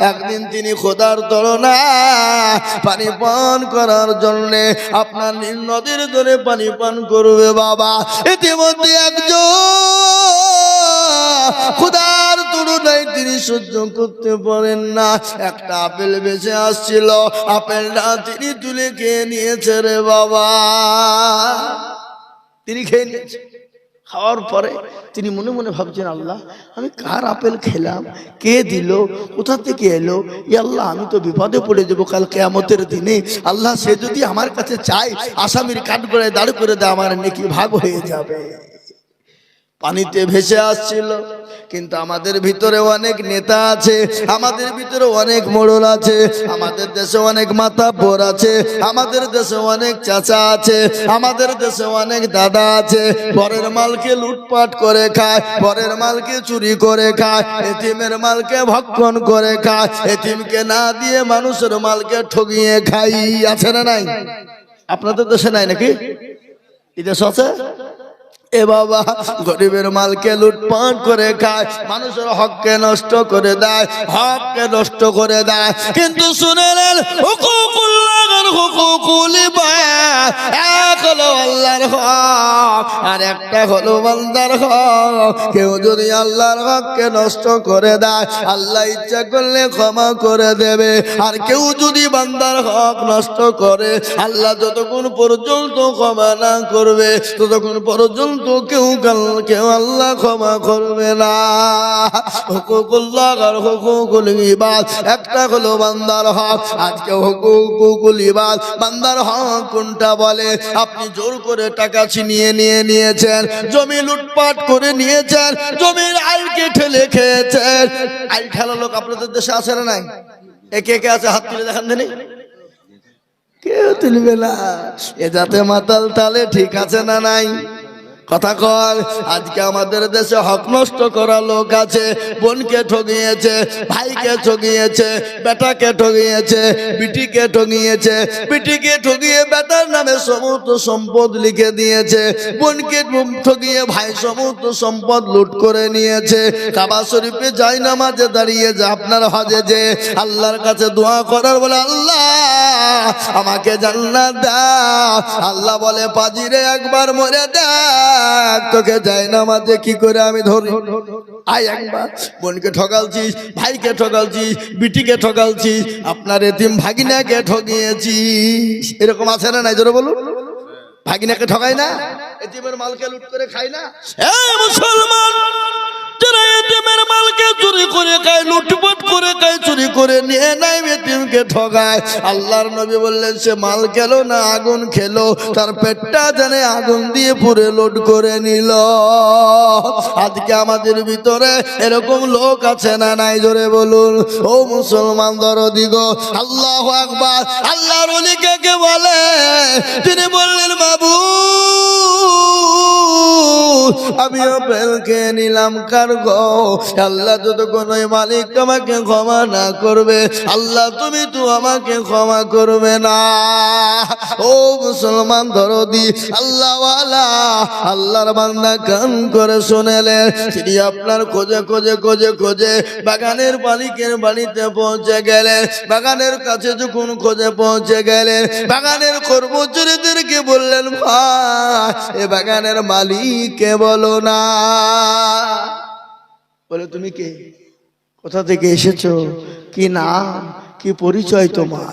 একদিন তিনি করার জন্য আপনার নদীর ধরে পানি পান করবে বাবা। ইতিমধ্যে একজন তিনি সহ্য করতে পারেন না। একটা আপেল বেঁচে আসছিল। আপেলটা তিনি তুলে খেয়ে নিয়েছে রে বাবা। তিনি খেয়ে নিয়েছে। খাওয়ার পরে তিনি মনে মনে ভাবছেন, আল্লাহ, আমি কার আপেল খেলাম? কে দিল? কোথা থেকে এলো? ই আল্লাহ, আমি তো বিপদে পড়ে যাব কাল কেয়ামতের দিনে। আল্লাহ, সে যদি আমার কাছে চায়, আসামির কাঠ করে দাঁড় করে দেয়, আমার নাকি ভাগ হয়ে যাবে। পানিতে ভেসে আসছিল। কিন্তু আমাদের ভিতরে অনেক নেতা আছে, আমাদের ভিতরে অনেক মোড়ল আছে, আমাদের দেশে অনেক মাতাব্বর আছে, আমাদের দেশে অনেক চাচা আছে, আমাদের দেশে অনেক দাদা আছে। পরের মালকে লুটপাট করে খায়, পরের মালকে চুরি করে খায়, এতিমের মালকে ভক্ষণ করে খায়, এতিমকে না দিয়ে মানুষের মালকে ঠগিয়ে খাই আছে না নাই? আপনাদের দেশে নাই নাকি? এই দেশ আছে? এ বাবা, গরিবের মালকে লুটপাট করে খায়, মানুষের হককে নষ্ট করে দেয়, হককে নষ্ট করে দেয়। কিন্তু শুনে নেন আল্লাহর হক, আর একটা হলো বান্দার হক। কেউ যদি আল্লাহর হককে নষ্ট করে দেয়, আল্লাহ ইচ্ছা করলে ক্ষমা করে দেবে। আর কেউ যদি বান্দার হক নষ্ট করে, আল্লাহ যতক্ষণ পর্যন্ত ক্ষমা না করবে, ততক্ষণ পর্যন্ত কেউ কাল- কেউ আল্লাহ ক্ষমা করবে না। হুকুকুল্লাহ আর হুকুকুল ইবাদ, একটা হলো বান্দার হক আজকে হুকুকুল ইবাদ বান্দার হক কোনটা বলে? আপনি জোর করে টাকা ছিনিয়ে নিয়ে নিয়েছেন, জমি লুটপাট করে নিয়েছেন, জমির আইলকে ঠেলে খেয়েছেন আইল ঠেলা লোক আপনাদের দেশে আছে না নাই? একে একে আছে? হাত তুলে দেখান দেনি কেউ তুলবে না। এ যাতে মাতাল তালে ঠিক আছে না নাই? কথা কর আজকে আমাদের দেশে হক নষ্ট করা লোক আছে, বোনকে ঠগিয়েছে, ভাইকে ঠগিয়েছে, বেটাকে ঠগিয়েছে, বিটিকে ঠগিয়েছে, বিটিকে ঠগিয়ে বেটার নামে সমস্ত সম্পদ লিখে দিয়েছে, বোনকে ঠগিয়ে ভাই সমস্ত সম্পদ লুট করে নিয়েছে। কাবা শরীফে যাই নামাজে দাঁড়িয়ে যে, আপনার হজে যে আল্লাহর কাছে দোয়া করার বলে, আল্লাহ, আমাকে জান্নাত দাও। আল্লাহ বলে, পাজিরে একবার মরে দেখ তোকে যাই নামাজে কি করে আমি ধরি? আয় একবার, বোনকে ঠকালছিস, ভাইকে ঠকালছিস, বিটিকে ঠকালছিস, আপনার এতিম ভাগিনাকে ঠকিয়েছিস। এরকম আছে না নাই? জোরে বলুন। ভাগিনাকে ঠকাই না? এতিমের মালকে লুট করে খাই না? এ মুসলমান, যারা এতিমের মালকে চুরি করে খায়, লুটপাট করে খায় চুরি করে নিয়ে নাই এতিমকে ঠগায়। আল্লাহর নবী বললেন, সে মাল খেলো না, আগুন খেলো। তার পেটটা জানে আগুন দিয়ে পুরে লোড করে নিল। আজকে আমাদের ভিতরে এরকম লোক আছে না নাই? জোরে বলুন। ও মুসলমান দরদিগ আল্লাহ আকবার। আল্লাহর অলিকে কে বলে? তিনি বললেন, বাবু আমি আপেলকে নিলাম কার গো। আল্লাহ যতক্ষণ ওই মালিক আমাকে ক্ষমা না করবে। আল্লাহ, তুমি তো আমাকে ক্ষমা করবে না। ও মুসলমান দরদি, আল্লাহওয়ালা, আল্লাহর বান্দা কান করে শুনেলেন তিনি আপনার খোঁজে খোঁজে খোঁজে খোঁজে বাগানের মালিকের বাড়িতে পৌঁছে গেলেন বাগানের কাছে যখন খোঁজে পৌঁছে গেলেন বাগানের কর্মচারীদেরকে বললেন, ভাই, এ বাগানের মালিককে বলো না। বলে, তুমি কে? কোথা থেকে এসেছ? কি নাম? কি পরিচয় তোমার?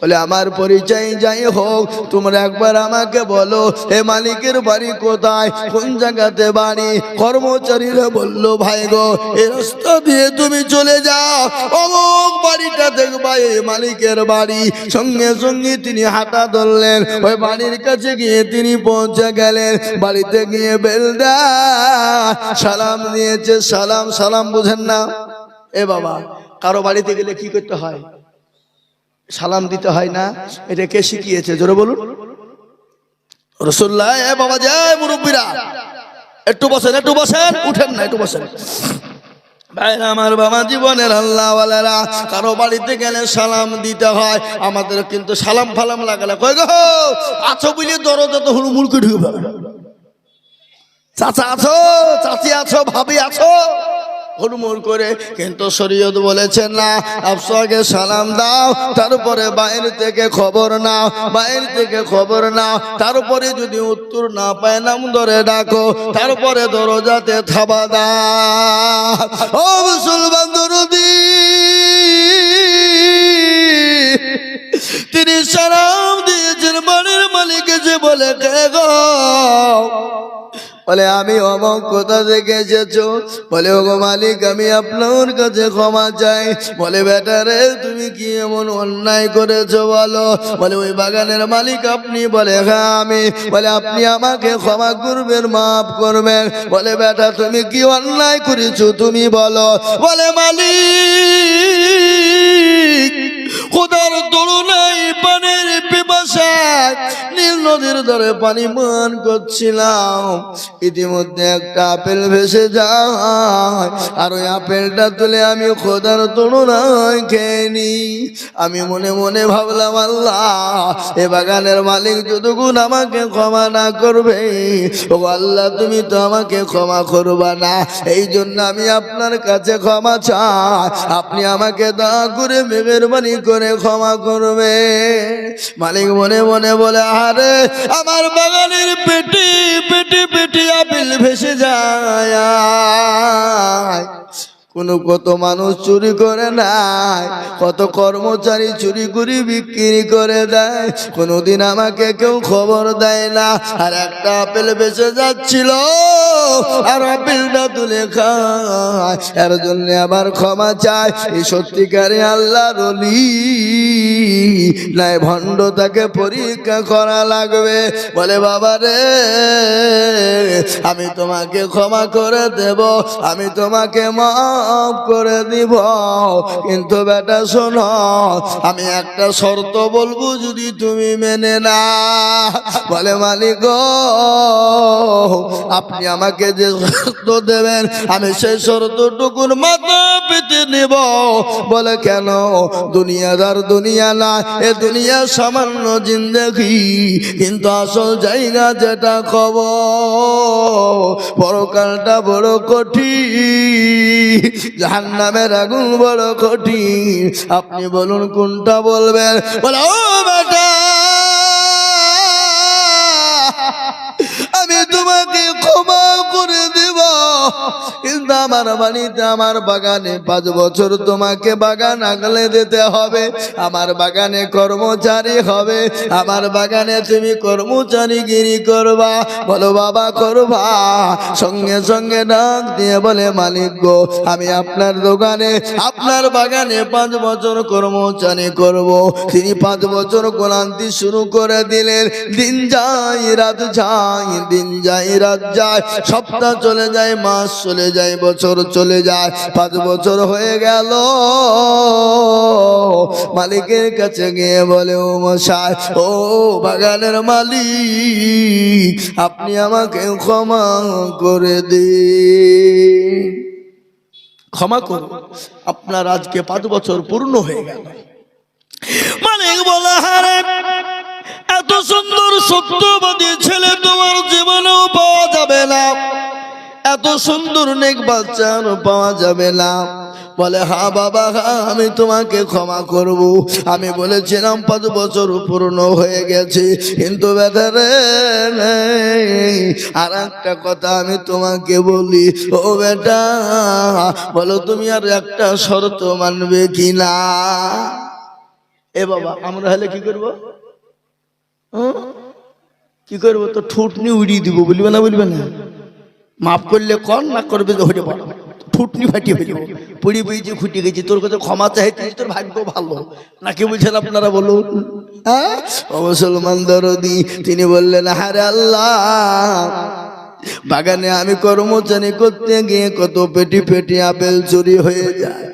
বলে, আমার পরিচয় যাই হোক, তোমরা একবার আমাকে বলো, হে মালিকের বাড়ি কোথায়? কোন জায়গাতে বাড়ি? কর্মচারীরা বলল, ভাই গো এই রাস্তা দিয়ে তুমি চলে যাও। অমুক বাড়িটা দেখবা এই মালিকের বাড়ি। সঙ্গে সঙ্গে তিনি হাঁটা ধরলেন। ওই বাড়ির কাছে গিয়ে তিনি পৌঁছে গেলেন। বাড়িতে গিয়ে বেলদা সালাম দিয়েছে। সালাম সালাম বুঝেন না। এ বাবা, কারও বাড়িতে গেলে কি করতে হয়? সালাম দিতে হয় না? এটা কে শিখিয়েছে? জোরে বলুন। রসুল্লাহ এ বাবা যায় মুরব্বীরা। একটু বসেন একটু বসেন। উঠেন না, একটু বসেন। ভাইরা, আমার বাবা জীবনের আল্লাহওয়ালারা, কারও বাড়িতে গেলে সালাম দিতে হয়। আমাদের কিন্তু সালাম ফালাম লাগালে কই গো? আছো বলে দরজা তো হুড়মুড় করে ঢুকে চাচা আছো, চাচি আছো, ভাবি আছো? হুড়মুড় করে, কিন্তু শরীয়ত বলেছেন না। আফসাকে সালাম দাও, তারপরে বাইর থেকে খবর নাও বাইর থেকে খবর নাও। তারপরে যদি উত্তর না পায়, নাম ধরে ডাকো, তারপরে দরজাতে থাবা দাও। আমি অমক কোথা থেকে এসেছ বলে, ওগো মালিক, আমি আপনার কাছে ক্ষমা চাই। বলে, বেটা রে, তুমি কি এমন অন্যায় করেছ বলো? বলে, ওই বাগানের মালিক আপনি। বলে হ্যাঁ আমি। বলে, আপনি আমাকে ক্ষমা করবেন, মাফ করবেন। বলে, বেটা, তুমি কি অন্যায় করেছ তুমি বলো। বলে, মালিক খোদার নাই পানির পিপাসায় নীল নদীর ধরে পানি মান করছিলাম। ইতিমধ্যে একটা আপেল ভেসে যায়, আর ওই আপেলটা তুলে আমি খোদার নাই খেয়ে নি আমি মনে মনে ভাবলাম, আল্লাহ, এ বাগানের মালিক যতগুণ আমাকে ক্ষমা না করবে, ও আল্লাহ, তুমি তো আমাকে ক্ষমা করবা না। এই জন্য আমি আপনার কাছে ক্ষমা চাই। আপনি আমাকে দয়া করে মেহেরবানি করে ক্ষমা করবে। মালিক মনে মনে বলে আরে আমার বাগানের পেটি পেটি পেটি আপিল ভেসে যায়। কোনো কত মানুষ চুরি করে নাই কত কর্মচারী চুরি করে বিক্রি করে দেয়, কোনোদিন আমাকে কেউ খবর দেয় না। আর একটা আপেল বেঁচে যাচ্ছিল, আর আপেলটা তুলে খায়, এর জন্য আবার ক্ষমা চায়। এই সত্যিকারে আল্লাহ রলি নাই ভণ্ড তাকে পরীক্ষা করা লাগবে। বলে, বাবা রে, আমি তোমাকে ক্ষমা করে দেব, আমি তোমাকে করে দিব। কিন্তু বেটা, শোনো, আমি একটা শর্ত বলব যদি তুমি মেনে না বলে, মালিক, আপনি আমাকে যে শর্ত দেবেন, আমি সেই শর্তটুকুর মাথা পেতে নেব। বলে, কেন? দুনিয়াদার দুনিয়া না, এ দুনিয়া সামান্য জিন্দগি। কিন্তু আসল জায়গা যেটা খবর, পরকালটা বড় কঠিন। জাহান্নামের আগুন বড় কঠিন। আপনি বলুন কোনটা বলবেন? বলে ও কিন্তু আমার বাড়িতে, আমার বাগানে পাঁচ বছর তোমাকে বাগান আগলে দিতে হবে। আমার বাগানে কর্মচারী হবে। আমার বাগানে তুমি কর্মচারীগিরি করবা। বলো, বাবা, করবা? সঙ্গে সঙ্গে ডাক দিয়ে বলে, মালিক গো, আমি আপনার দোকানে, আপনার বাগানে পাঁচ বছর কর্মচারী করব। তিনি পাঁচ বছর গোলান্তি শুরু করে দিলেন। দিন যাই রাত যায়, দিন যাই রাত যায়। সপ্তাহ চলে যায়, মাস চলে যায় বছর চলে যায়, পাঁচ বছর হয়ে গেল। মালিকের কাছে গিয়ে বলে, ও মশাই, ও বাগানের মালিক, আপনি আমাকে ক্ষমা করে দিন। ক্ষমা করুন, আপনার আজকে পাঁচ বছর পূর্ণ হয়ে গেল। মালিক বলে হারে এত সুন্দর সত্যবাদী ছেলে তোমার জীবনেও পাওয়া যাবে না। এত সুন্দর নেক বাচ্চার পাওয়া যাবে না। বলে, হা বাবা, হা, আমি তোমাকে ক্ষমা করব। আমি বলেছিলাম, পাঁচ বছর পূর্ণ হয়ে গেছে, কিন্তু বেটারে আর একটা কথা আমি তোমাকে বলি, ও বেটা, বলো, তুমি আর একটা শর্ত মানবে কি না এ বাবা, আমরা হলে কি করব? হুম? কি করব? তো ঠুটনি উড়িয়ে দিব, বলবে না বলবে না? মাফ করলে কর, না করবে তো হয়ে ফুটনি ফাটি ফাটিয়ে যাবে পুড়ি বুঝি খুঁটি গেছি। তোর কথা ক্ষমা চাইতিস তোর ভাগ্য ভালো। নাকি বুঝেন আপনারা বলুন? হ্যাঁ মুসলমান দরদি, তিনি বললেন হারে আল্লাহ, বাগানে আমি কর্মচারী করতে গিয়ে কত পেটি পেটি আপেল চুরি হয়ে যায়।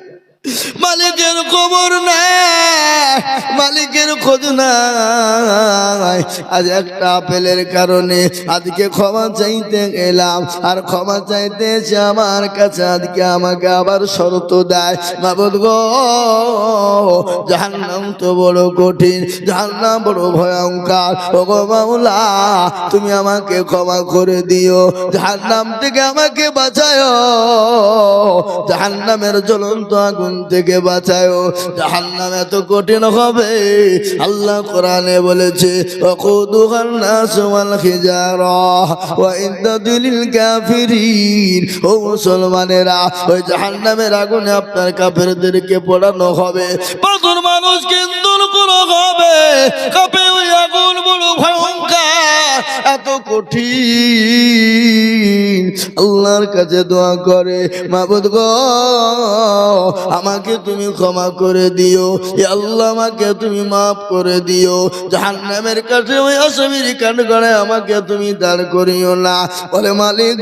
মালিকের খবর নাই, মালিকের খোঁজ নাই। আজ একটা আপেলের কারণে আজকে ক্ষমা চাইতে গেলাম, আর ক্ষমা চাইতে এসে আমার কাছে আজকে আমাকে আবার শর্ত দেয়। বাবদ গো, জাহান্নাম তো বড় কঠিন, জাহান্নাম বড় ভয়ঙ্কর। ও গো মাওলা, তুমি আমাকে ক্ষমা করে দিও, জাহান্নাম থেকে আমাকে বাঁচায় জাহান্নামের জ্বলন্ত আগুন থেকে বাঁচায়ও জাহান্নাম এত কঠিন হবে। আল্লাহ কোরআনে বলেছে ও মুসলমানেরা, ওই জাহান্নামের আগুনে আপনার কাফেরদেরকে পোড়ানো হবে। পাথর মানুষ কিন্তু কোনো হবে? কাপে আগুন বড় ভয়ঙ্কর। এত কঠিন। আল্লাহর কাছে দোয়া করে, মাবুদ গো, আমাকে তুমি ক্ষমা করে দিও। আল্লাহ আমাকে তুমি মাফ করে দিও। জাহান্নামের কাছে ওই আসামির কান করে আমাকে তুমি দাঁড় করিও না। বলে, মালিক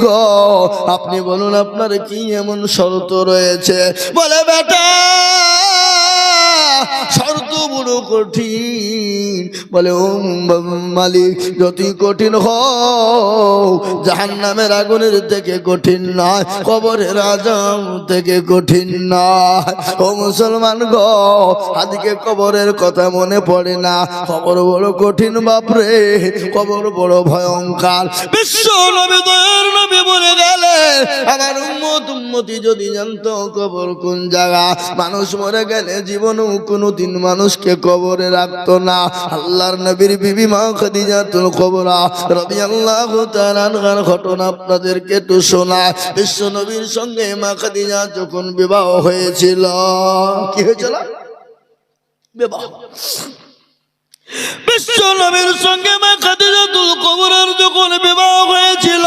আপনি বলুন আপনার কি এমন শর্ত রয়েছে? বলে, বেটা কঠিন। বলে ও মালিক, যতই কঠিন হোক জাহান নামের আগুনের থেকে কঠিন নয়, কবরের আজম থেকে কঠিন নয়। ও মুসলমান গ, আজকে কবরের কথা মনে পড়ে না। কবর বড় কঠিন বাপরে, কবর বড় ভয়ঙ্কর। বিশ্ব নবী বলে গেলেন আমার উম্মত উম্মতি যদি জানতো কবর কোন জায়গা, মানুষ মরে গেলে জীবনও কোনোদিন মানুষকে কবরে রাখতো না। আল্লাহর নবীর বিবি মা খাদিজাতুল কবরা রাদিয়াল্লাহু তাআলা আনহার ঘটনা আপনাদেরকে একটু শোনায় বিশ্ব নবীর সঙ্গে মা খাদিজা যখন বিবাহ হয়েছিল, কি হয়েছিল? বিবাহ। বিশ্ব নবীর সঙ্গে মা খাদিজাতুল কবরার যখন বিবাহ হয়েছিল,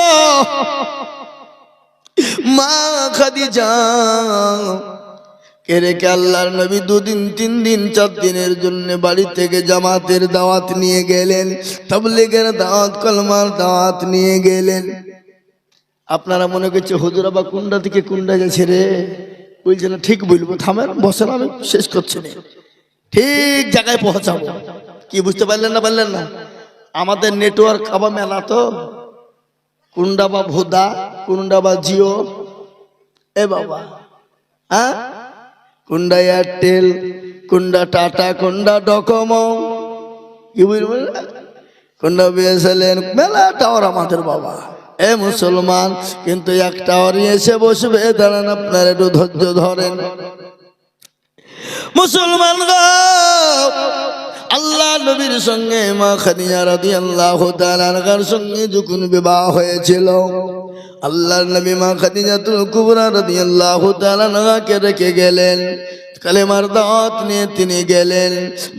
মা খাদিজা রেখে আল্লাহর নবী দুদিন, তিন দিন, চার দিনের জন্য বাড়ি থেকে জামাতের দাওয়াত নিয়ে গেলেন, তাবলিগের দাওয়াত, কলমার দাওয়াত নিয়ে গেলেন। আপনারা মনে করছে, হুজুরা বা কুন্ডা থেকে কুন্ডা গেছে রে? বলছে, না, ঠিক বলব, থামেন, বসেন, আমি শেষ করছি ঠিক জায়গায় পৌঁছাবো। কি বুঝতে পারলেন না পারলেন না? আমাদের নেটওয়ার্ক আবার মেলা তো। কুন্ডা বা ভোদা কুন্ডা বা জিও। এ বাবা। হ্যাঁ? কুন্ডা এয়ারটেল কুন্ডা টাটা কুন্ডা ডকোমো। কি বুঝবেন কুন্ডা বিএসএলএন মেলা টাওয়ার আমাদের বাবা। এ মুসলমান কিন্তু এক টাওয়ারই এসে বসবে দাঁড়ান আপনার একটু ধৈর্য ধরেন। মুসলমান গো, আল্লাহ নবীর সঙ্গে মা খাদিজা রাদিয়াল্লাহু তাআলার সঙ্গে যখন বিবাহ হয়েছিল, আল্লাহর নবী মা খাদিজাতুল কুবরা রাদিয়াল্লাহু তাআলাকে রেখে গেলেন। কালেমার দাওয়াত নিয়ে তিনি গেলেন।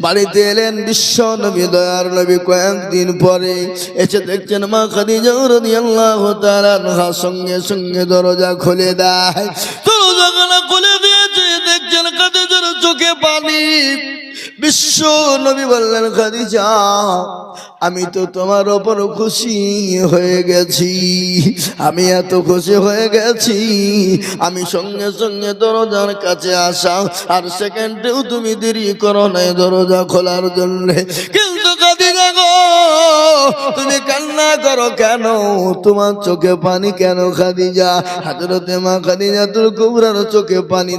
বাড়িতে এলেন বিশ্ব নবী, দয়ার নবী কয়েকদিন পরে। এসে দেখছেন মা খাদিজা রাদিয়াল্লাহু তাআলার সঙ্গে সঙ্গে দরজা খুলে দেয়। দরজা খুলে দিয়েছে দেখছেন খাদিজার চোখে পানি। বিশ্ব নবী বললেন, খাদিজা, আমি তো তোমার ওপর খুশি হয়ে গেছি। আমি এত খুশি হয়ে গেছি। আমি সঙ্গে সঙ্গে দরজার কাছে আসা আর সেকেন্ডেও তুমি দেরি করো নাই দরজা খোলার জন্য। কিন্তু খাদিজা গো, তুমি কান্না করো কেন? তোমার চোখে পানি কেন খাদিজা? হাজরতে মা খাদিজা তোর কুবরার চোখে পানি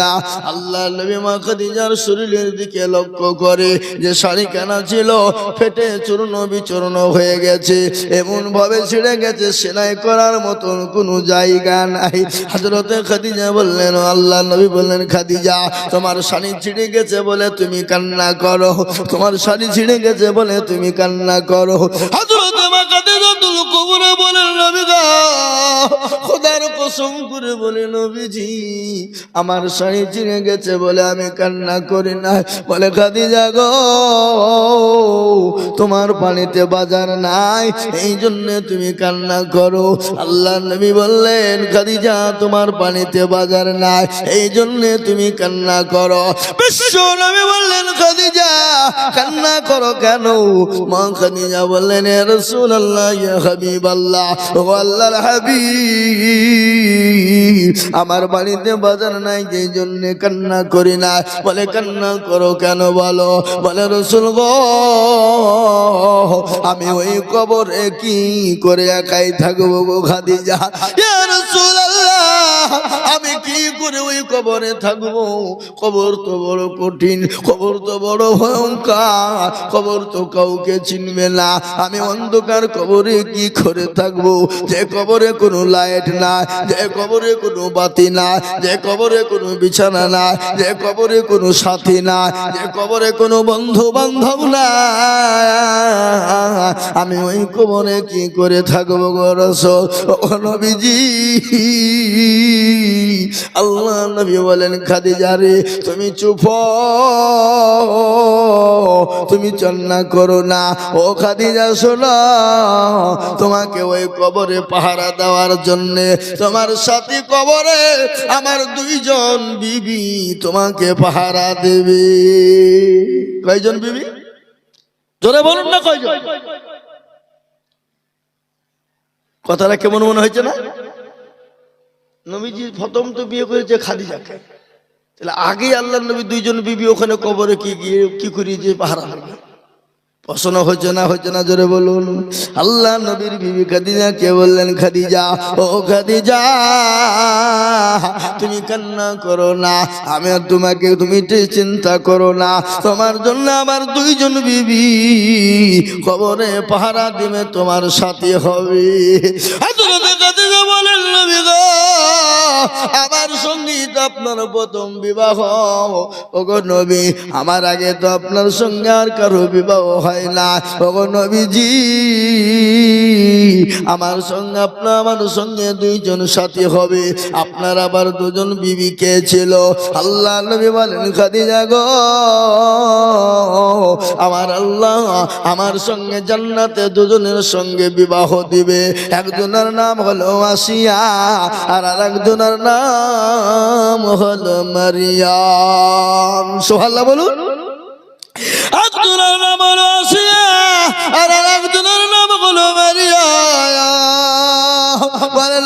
না আল্লাহ নবী মা খাদিজার শরীরের দিকে লক্ষ্য করে যে শাড়ি কেনা ছিল, ফেটে চূর্ণ বিচূর্ণ হয়ে গেছে এমন ভাবে ছিঁড়ে গেছে, সেলাই করার মতন কোনো জায়গা নাই। হাজরতে খাদিজা বললেন, আল্লাহ নবী বললেন, খাদিজা, তোমার শাড়ি ছিঁড়ে গেছে বলে তুমি কান্না করো। তোমার শাড়ি ছিঁড়ে গেছে বলে তুমি কান্না করো। হাজরতে আমার শাড়ি চিনে গেছে বলে আমি কান্না করি না। বলে, খাদিজা গো, তোমার পানিতে বাজার নাই, এই জন্য তুমি কান্না করো। আল্লাহ নবী বললেন, খাদিজা, তোমার পানিতে বাজার নাই, এই জন্য তুমি কান্না করো। বিশ্ব নবী বললেন, খাদিজা কান্না করো কেন? মা খাদিজা বললেন ও আল্লাহর হাবিব, আমার বাড়িতে বাজার নাই যে জন্য কান্না করি না। বলে, কান্না করো কেন বলো? বলে, রসুল গো, আমি ওই কবরে কি করে একাই থাকব গো খাদিজা? ইয়া রাসূলুল্লাহ আমি কি করে ওই কবরে থাকব? কবর তো বড় কঠিন, কবর তো বড় ভয়ঙ্কর, কবর তো কাউকে চিনবে না। আমি অন্ধকার কবরে কি করে থাকব? যে কবরে কোনো লাইট না যে কবরে কোনো বাতি না যে কবরে কোনো বিছানা না যে কবরে কোনো সাথী না যে কবরে কোনো বন্ধু বান্ধব না আমি ওই কবরে কি করে থাকব গো রসল? ও নবীজি। আল্লাহ নবী বলেন, খাদিজা রে, তুমি চুপ তুমি চন্না করো না। ও খাদিজা, শোনো। তোমাকে ওই কবরে পাহারা দেওয়ার জন্য তোমার সাথী কবরে আমার দুইজন বিবি তোমাকে পাহারা দেবে। কয়জন বিবি? জোরে বলুন না কয়জন? কথাটা কেমন মনে হয়েছে না? নবীজি প্রথম তো বিয়ে করেছে খাদিজাকে। তাহলে আগেই আল্লাহ নবী দুইজন বিবি ওখানে কবরে কি গিয়ে কি করি যে পাহারা পছন্দ হচ্ছে না হচ্ছে না জোরে বলুন। আল্লাহ নবীর বিবি খাদিজা, কে বললেন খাদিজা? ও খাদিজা, তুমি কান্না করো না, আমি আর তোমাকে তুমি চিন্তা করো না। তোমার জন্য আমার দুইজন বিবি কবরে পাহারা দিবে, তোমার সাথে হবে। বলেন, নবী গো আমার সংগীত আপনার প্রথম বিবাহ। ওগো নবী, আমার আগে তো আপনার সঙ্গে আর কারও বিবাহ হয় না। ওগো নবীজি। আমার সঙ্গে, আপনার, আমার সঙ্গে দুইজন সাথী হবে। আপনার আবার দুজন বিবি কে ছিল? আল্লাহ নবী বলেন, খাদিজা গো, আমার আল্লাহ আমার সঙ্গে জান্নাতে দুজনের সঙ্গে বিবাহ দিবে। একজনের নাম হলো আসিয়া, আর আর একজনের নাম হলো মারিয়াম। সোহাল্লা বলুন। একজনের নাম হলো আর একজনের নাম হলো মারিয়াম বলে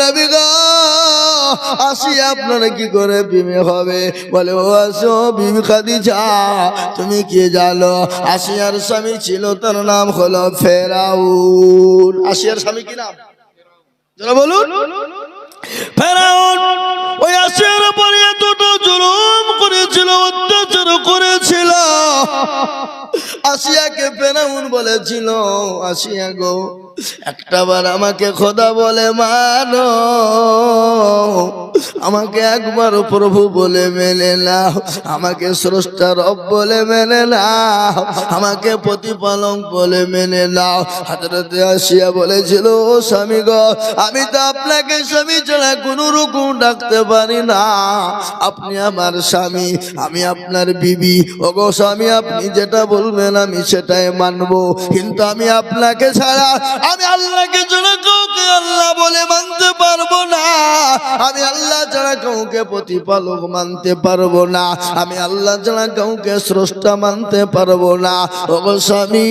আসিয়া আপনারা কি করে বিমে হবে? বলে, ও আসো, বিবি খাদিজা, তুমি কি জানো? আসিয়ার স্বামী ছিল, তার নাম হলো ফেরাউন। আসিয়ার স্বামী কি নাম? বলুন। ফেরাউন ওই আসিয়ার উপরে এতটা জুলুম করেছিল, অত্যাচার করেছিল। আসিয়াকে ফেরাউন বলেছিল, আসিয়া গো, একটাবার আমাকে খোদা বলে মানো। আমাকে একবার প্রভু বলে মেনে নাও, আমাকে স্রষ্টা রব বলে মেনে নাও, আমাকে প্রতিপালক বলে মেনে নাও। হাজরতে আসিয়া বলেছিল, ও স্বামী গো, আমি তো আপনাকে স্বামী ছাড়া কোনো রকম ডাকতে পারি না। আপনি আমার স্বামী, আমি আপনার বিবি। ও গো স্বামী, আপনি যেটা বলবেন আমি সেটাই মানবো। কিন্তু আমি আপনাকে ছাড়া আমি আল্লাহকে ছাড়া কাউকে আল্লাহ বলে মানতে পারব না। আমি আল্লাহ ছাড়া কাউকে প্রতিপালক মানতে পারব না। আমি আল্লাহ ছাড়া কাউকে স্রষ্টা মানতে পারব না। ও স্বামী,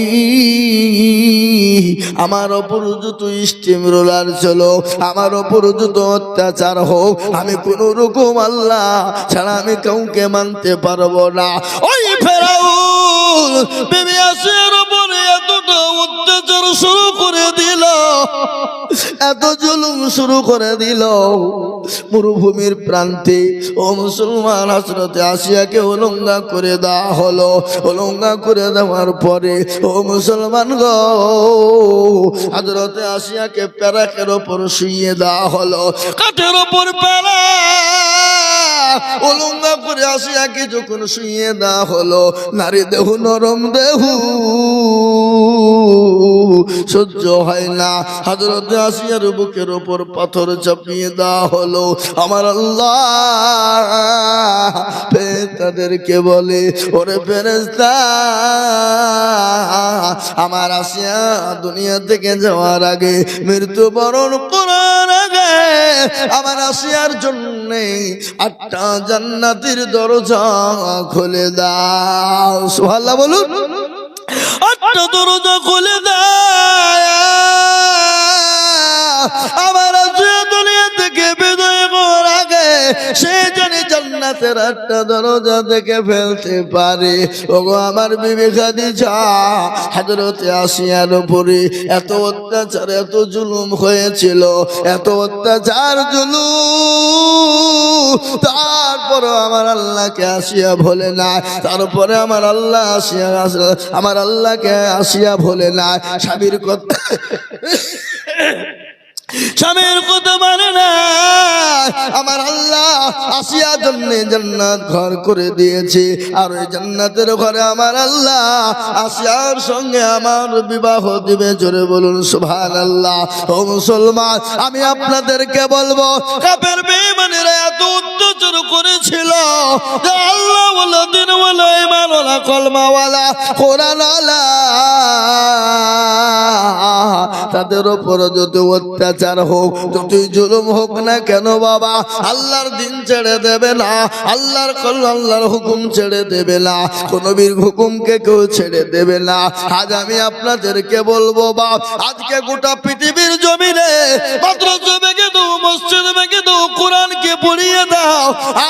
আমার ওপর যত স্টিম রোলার চলো, আমার ওপর যত অত্যাচার হোক, আমি কোন রকম আল্লাহ ছাড়া আমি কাউকে মানতে পারব না। ওই ফেরাউন, বেবি আসের উপরে এতটা অত্যাচার শুরু করে দিল, এত জুলুম শুরু করে দিল। মরুভূমির প্রান্তে ও মুসলমান হাসরতে আসিয়াকে উলঙ্গা করে দেওয়া হলো। উলঙ্গা করে দেওয়ার পরে ও মুসলমান গো হাজরতে আসিয়াকে প্যারাকের ওপর শুইয়ে দেওয়া হলো। কাঠের ওপর প্যারা করে শুইয়ে দেওয়া হলো। নারী দেহু, নরম দেহু। সহ্য হয় না। হাজরতে আসিয়ার বুকের ওপর পাথর চাপিয়ে দেওয়া হলো। আমার আল্লাহ তাদেরকে বলে, ওরে ফেরেস্তা আমার আসিয়া দুনিয়া থেকে যাওয়ার আগে মৃত্যুবরণ করার আগে আমার আসিয়ার জন্য আটটা জান্নাতির দরজা খুলে দাও। সোহাল্লা বলুন। আটটা দরজা খুলে দাও। আমার সে জান্নাতের আটটা দরজা থেকে ফেলতে পারে। ওগো আমার বিবি খাদিজা, হযরতে আসিয়ার উপরে এত অত্যাচার, এত জুলুম হয়েছিল, এত অত্যাচার, জুলুম। তারপর আমার আল্লাহকে আসিয়া ভোলে না, তারপরে আমার আল্লাহ আসিয়া আমার আল্লাহকে আসিয়া ভোলে না। স্বামীর কথা স্বামীর কথা মানে না। আমার আল্লাহ আসিয়া জন্য জান্নাত ঘর করে দিয়েছে। আর ওই জান্নাতের ঘরে আমার আল্লাহ আসিয়ার সঙ্গে আমার বিবাহ দিবে। জোরে বলুন সুভান আল্লাহ ও মুসলমান, আমি আপনাদেরকে বলব, কাপের বেমানেরা এত অত্যাচার করেছিল যে আল্লাহ বলো, দিন বলো ইমান ওলা কলমাওয়ালা কোরআন তাদের ওপর যত অত্যাচার হোক, যতই জুলুম হোক না কেন বাবা, আল্লাহর দিন ছেড়ে দেবে না, আল্লাহর কল আল্লাহর হুকুম ছেড়ে দেবে না, কোন বীর হুকুমকে কেউ ছেড়ে দেবে না। আজ আমি আপনাদেরকে বলব বা, আজকে গোটা পৃথিবীর জমিনে মাত্র ভেঙে দাও, মসজিদ ভেঙে দাও, কোরআনকে পড়িয়ে দাও।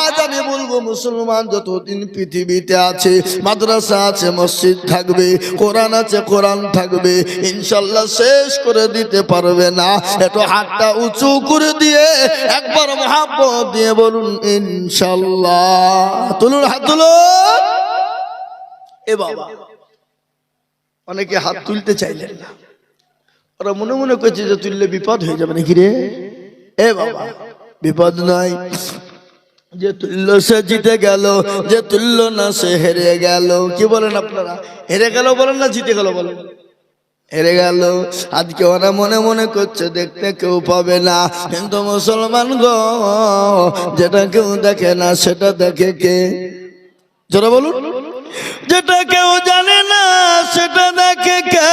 আজ আমি বলব, মুসলমান যতদিন পৃথিবীতে আছে, মাদ্রাসা আছে, মসজিদ থাকবে, কোরআন আছে, কোরআন থাকবে, ইনশাল্লাহ শেষ করে দিতে পারবে না। একটু হাতটা উঁচু করে দিয়ে একবার মহাব্বত দিয়ে বলুন, ইনশাল্লাহ। তুলুন, হাত তুলুন। এ বাবা, অনেকে হাত তুলতে চাইলেন না। ওরা মনে মনে করছে যে তুললে বিপদ হয়ে যাবে নাকি রে? এ বাবা, বিপদ নাই যে তুল্য সে জিতে গেল, যে তুল্য না সে হেরে গেল। কি বলেন আপনারা? হেরে গেল বলেন না জিতে গেল বলেন? হেরে গেল। আজকে ওরা মনে মনে করছে দেখতে কেউ পাবে না। কিন্তু মুসলমান গো, যেটা কেউ দেখে না, সেটা দেখে কে? যারা বলুন। যেটা কেউ সেটা দেখে কে?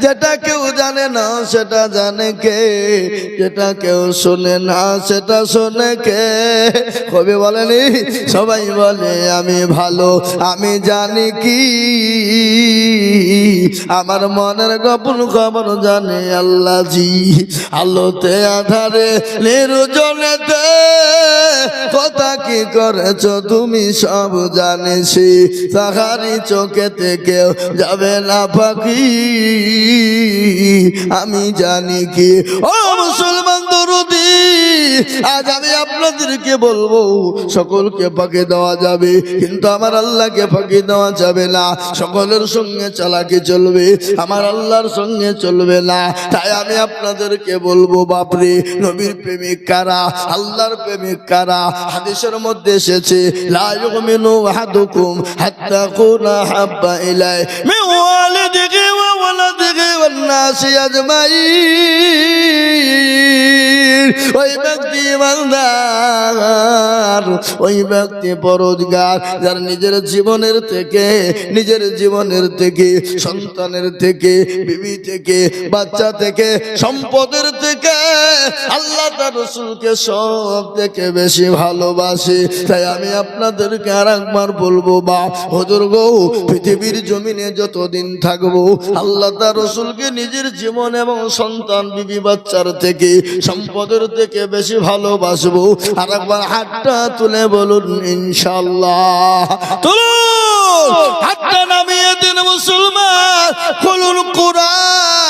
যেটা কেউ জানে না, সেটা জানে কে? যেটা কেউ শোনে না, সেটা শোনে কে? কবি বলেনি? সবাই বলে, আমি ভালো, আমি জানি কি। আমার মনের গোপন খবর জানে আল্লাহ জি। আলোতে, আধারে, নির্জনেতে। কথা কি করেছ? তুমি সব জানিছি। তাহারি চোখেতে কেউ যাবে না পাখি। আমি জানি কি। ও মুসলমান দরুদি, আজ আমি আপনাদেরকে বলব, সকলকে ফাঁকি দেওয়া যাবে, কিন্তু আমার আল্লাহকে ফাঁকি দেওয়া যাবে না। সকলের সঙ্গে চালাকি চলবে, আমার আল্লাহর সঙ্গে চলবে না। তাই আমি আপনাদেরকে বলব, বাপরে, নবীর প্রেমিক কারা? আল্লাহর প্রেমিক কারা? হাদিসের মধ্যে এসেছে, লা ইউমিনু আহাদুকুম হাত্তা কুনা হাব্বা ইলাই মিন ওয়ালিদিহি ওয়া ওয়ালাদিহি ওয়ান নাসি আজমাইন। ওই ব্যক্তি ইমানদার, ওই ব্যক্তি পরোজগার, যার নিজের জীবনের থেকে, নিজের জীবনের থেকে, সন্তানের থেকে, বিবি থেকে, বাচ্চা থেকে, সম্পদের থেকে, আল্লাহ তার রসুলকে সব থেকে বেশি ভালোবাসে তাই আমি আপনাদেরকে আর একবার বলব, বা হজুর গো, পৃথিবীর জমিনে যতদিন থাকব, আল্লাহ তার রসুলকে নিজের জীবন এবং সন্তান, বিবি, বাচ্চার থেকে, সম্পদের থেকে বেশি ভালোবাসবো। আর একবার হাতটা তুলে বলুন ইনশাল্লাহ তুলুন! হাতটা নামিয়ে দিন মুসলমান। খুলুন কোরআন।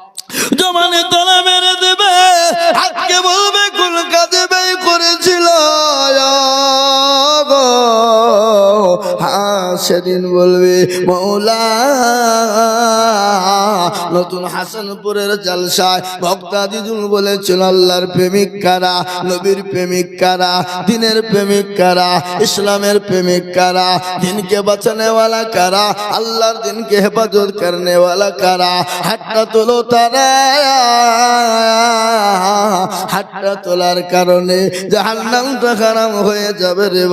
জমানে তোলা মেরে দেবে, আজকে বলবে কোন কাজে ব্যয় করেছিল হ্যাঁ, সেদিন বলবে, মৌলা, নতুন হাসানপুরের জালসায় ভক্তাদিজুল বলেছিল, আল্লাহর প্রেমিক কারা, নবীর প্রেমিক কারা, দিনের প্রেমিক কারা, ইসলামের প্রেমিক কারা, দিনকে বাঁচানেওয়ালা কারা, আল্লাহর দিনকে হেফাজত করনেওয়ালা কারা হাটটা তোলো তারা হাতটা তোলার কারণে জাহান্নামটা খারাপ হয়ে যাবে রে